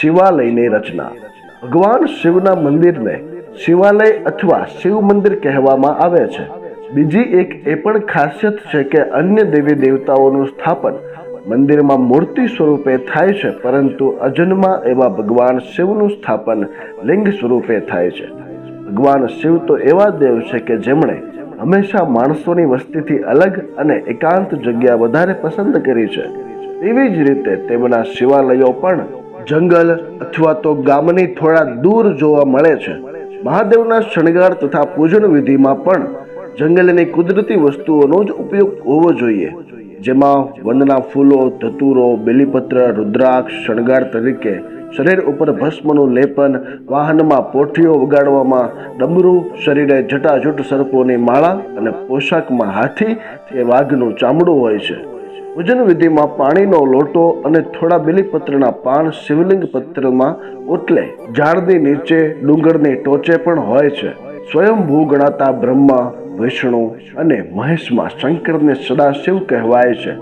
શિવાલયની રચના. ભગવાન શિવના મંદિરને શિવાલય અથવા શિવ મંદિર કહેવામાં આવે છે. બીજી એક એ પણ ખાસિયત છે કે અન્ય દેવી દેવતાઓનું સ્થાપન મંદિરમાં મૂર્તિ સ્વરૂપે થાય છે, પરંતુ અજન્મા એવા ભગવાન શિવનું સ્થાપન લિંગ સ્વરૂપે થાય છે. ભગવાન શિવ તો એવા દેવ છે કે જેમણે હંમેશા માણસોની વસ્તીથી અલગ અને એકાંત જગ્યા વધારે પસંદ કરી છે. એવી જ રીતે તેમના શિવાલયો પણ જંગલ અથવા તો ગામની થોડા દૂર જોવા મળે છે. મહાદેવના શણગાર તથા પૂજન વિધિમાં પણ જંગલની કુદરતી વસ્તુઓનો જ ઉપયોગ હોવો જોઈએ. જેમાં વનના ફૂલો, ધતુરો, બેલીપત્ર, રુદ્રાક્ષ, શણગાર તરીકે શરીર ઉપર ભસ્મનું લેપન, વાહનમાં પોઠીઓ વગાડવામાં, ડમરું શરીરે જટાજૂટ સર્પોની માળા અને પોશાકમાં હાથી કે વાઘનું ચામડું હોય છે. પૂજન વિધિમાં પાણીનો લોટો અને થોડા બિલીપત્રના પાન શિવલિંગ પત્રમાં ઓટલે ઝાડની નીચે ડુંગરની ટોચે પણ હોય છે. સ્વયંભૂ ગણાતા બ્રહ્મા, વિષ્ણુ અને મહેશમાં શંકરને સદાશિવ કહેવાય છે.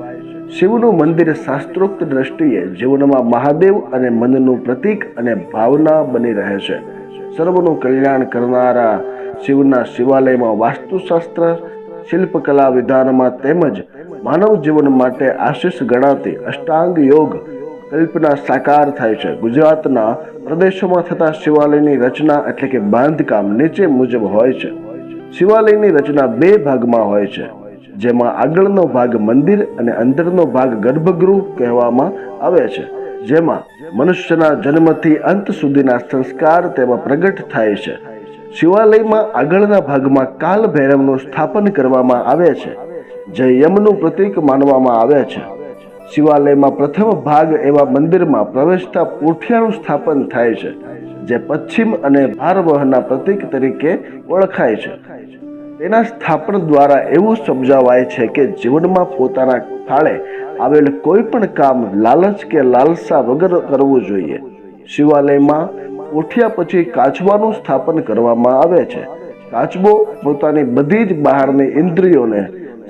શિવનું મંદિર શાસ્ત્રોક્ત દ્રષ્ટિએ જીવનમાં મહાદેવ અને મનનું પ્રતીક અને ભાવના બની રહે છે. સર્વનું કલ્યાણ કરનારા શિવના શિવાલયમાં વાસ્તુશાસ્ત્ર, શિલ્પકલા વિધાનમાં તેમજ માનવ જીવન માટે આશીષ ગણાતી અષ્ટાંગ યોગ કલ્પના સાકાર થાય છે. ગુજરાતના પ્રદેશોમાં થતા શિવાલયની રચના એટલે કે બાંધકામ નીચે મુજબ હોય છે. શિવાલયની રચના બે ભાગમાં હોય છે. જેમાં આગળનો ભાગ મંદિર અને અંદરનો ભાગ ગર્ભગૃહ કહેવામાં આવે છે. જેમાં મનુષ્યના જન્મથી અંત સુધીના સંસ્કાર તેમાં પ્રગટ થાય છે. શિવાલયમાં આગળના ભાગમાં કાલ ભૈરવનું સ્થાપન કરવામાં આવે છે. જે યમનું પ્રતીક માનવામાં આવે છે. શિવાલયમાં પ્રથમ ભાગ એવા મંદિરમાં પ્રવેશતા પૂઠિયાનું સ્થાપન થાય છે, જે પશ્ચિમ અને ભારવહના પ્રતીક તરીકે ઓળખાય છે. તેના સ્થાપન દ્વારા એવું સમજાવાય છે કે જીવનમાં પોતાના થાળે આવેલ કોઈ પણ કામ લાલચ કે લાલસા વગર કરવું જોઈએ. શિવાલયમાં ઉઠ્યા પછી કાચબાનું સ્થાપન કરવામાં આવે છે. કાચબો પોતાની બધી જ બહારની ઇન્દ્રિયોને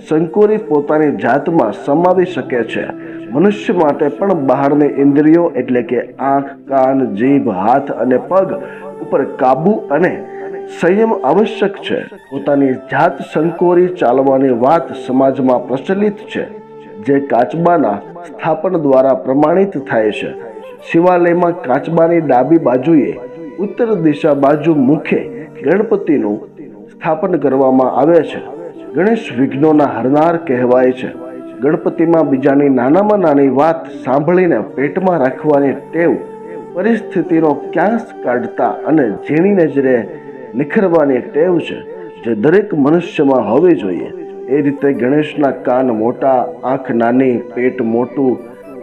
સંકોરી પોતાની જાતમાં સમાવી શકે છે. મનુષ્ય માટે પણ બહારની ઇન્દ્રિયો એટલે કે આંખ, કાન, જીભ, હાથ અને પગ ઉપર કાબુ અને સંયમ આવશ્યક છે. પોતાની જાત સંકોરી ચાલવાની વાત સમાજમાં પ્રચલિત છે, જે કાચબાના સ્થાપન દ્વારા પ્રમાણિત થાય છે. શિવાલયમાં કાચબાની ડાબી બાજુએ ઉત્તર દિશા બાજુ મુખે ગણપતિનું સ્થાપન કરવામાં આવે છે. ગણેશ વિઘ્નોના હરનાર કહેવાય છે. ગણપતિમાં બીજાની નાનામાં નાની વાત સાંભળીને પેટમાં રાખવાની ટેવ, પરિસ્થિતિનો ક્યાંસ કાઢતા અને ઝીણી નજરે નિખરવાની ટેવ છે જે દરેક મનુષ્યમાં હોવી જોઈએ. એ રીતે ગણેશના કાન મોટા, આંખ નાની, પેટ મોટું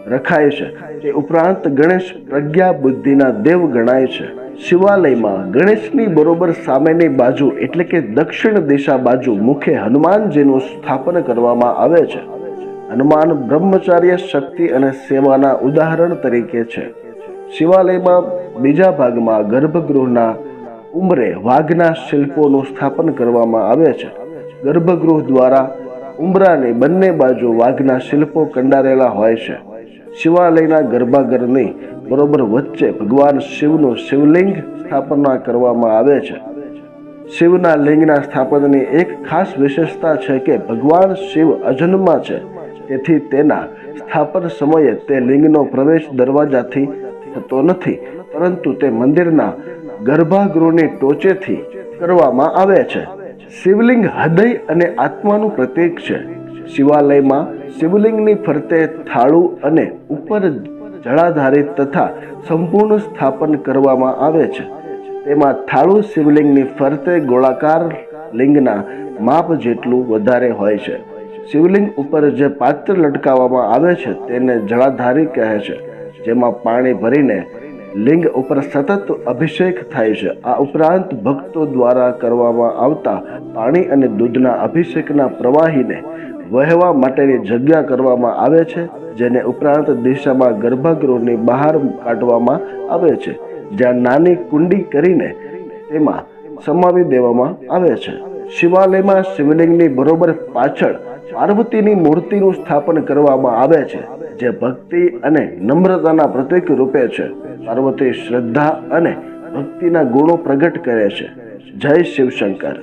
રખાય છે. તે ઉપરાંત ગણેશ પ્રજ્ઞા બુદ્ધિના દેવ ગણાય છે. શિવાલયમાં ગણેશની બરોબર સામેની બાજુ એટલે કે દક્ષિણ દિશા બાજુ મુખે હનુમાનજીનું સ્થાપન કરવામાં આવે છે. હનુમાન બ્રહ્મચાર્ય શક્તિ અને સેવાના ઉદાહરણ તરીકે છે. શિવાલયમાં બીજા ભાગમાં ગર્ભગૃહના ઉંમરે વાઘના શિલ્પોનું સ્થાપન કરવામાં આવે છે. ગર્ભગૃહ દ્વારા ઉંબરાની બંને બાજુ વાઘના શિલ્પો કંડારેલા હોય છે. શિવાલયના ગર્ભાગરની બરોબર વચ્ચે ભગવાન શિવનું શિવલિંગ સ્થાપના કરવામાં આવે છે. શિવના લિંગના સ્થાપનની એક ખાસ વિશેષતા છે કે ભગવાન શિવ અજન્મા છે. તેથી તેના સ્થાપન સમયે તે લિંગનો પ્રવેશ દરવાજાથી થતો નથી, પરંતુ તે મંદિરના ગર્ભાગૃહની ટોચેથી કરવામાં આવે છે. શિવલિંગ હૃદય અને આત્માનું પ્રતીક છે. શિવાલયમાં શિવલિંગની ફરતે થાળું અને ઉપર જળાધારિત તથા સંપૂર્ણ સ્થાપન કરવામાં આવે છે. તેમાં થાળું શિવલિંગની ફરતે ગોળાકાર લિંગના માપ જેટલું વધારે હોય છે. શિવલિંગ ઉપર જે પાત્ર લટકાવવામાં આવે છે તેને જળાધારી કહે છે, જેમાં પાણી ભરીને લિંગ ઉપર સતત અભિષેક થાય છે. આ ઉપરાંત ભક્તો દ્વારા કરવામાં આવતા પાણી અને દૂધના અભિષેકના પ્રવાહીને વહેવા માટેની જગ્યા કરવામાં આવે છે, જેને ઉપરાંત દિશામાં ગર્ભગૃહની બહાર કાઢવામાં આવે છે. જ્યાં નાની કુંડી કરીને તેમાં સમાવી દેવામાં આવે છે. શિવાલયમાં શિવલિંગની બરોબર પાછળ પાર્વતીની મૂર્તિનું સ્થાપન કરવામાં આવે છે, જે ભક્તિ અને નમ્રતાના પ્રતીક રૂપે છે. પાર્વતી શ્રદ્ધા અને ભક્તિના ગુણો પ્રગટ કરે છે. જય શિવશંકર.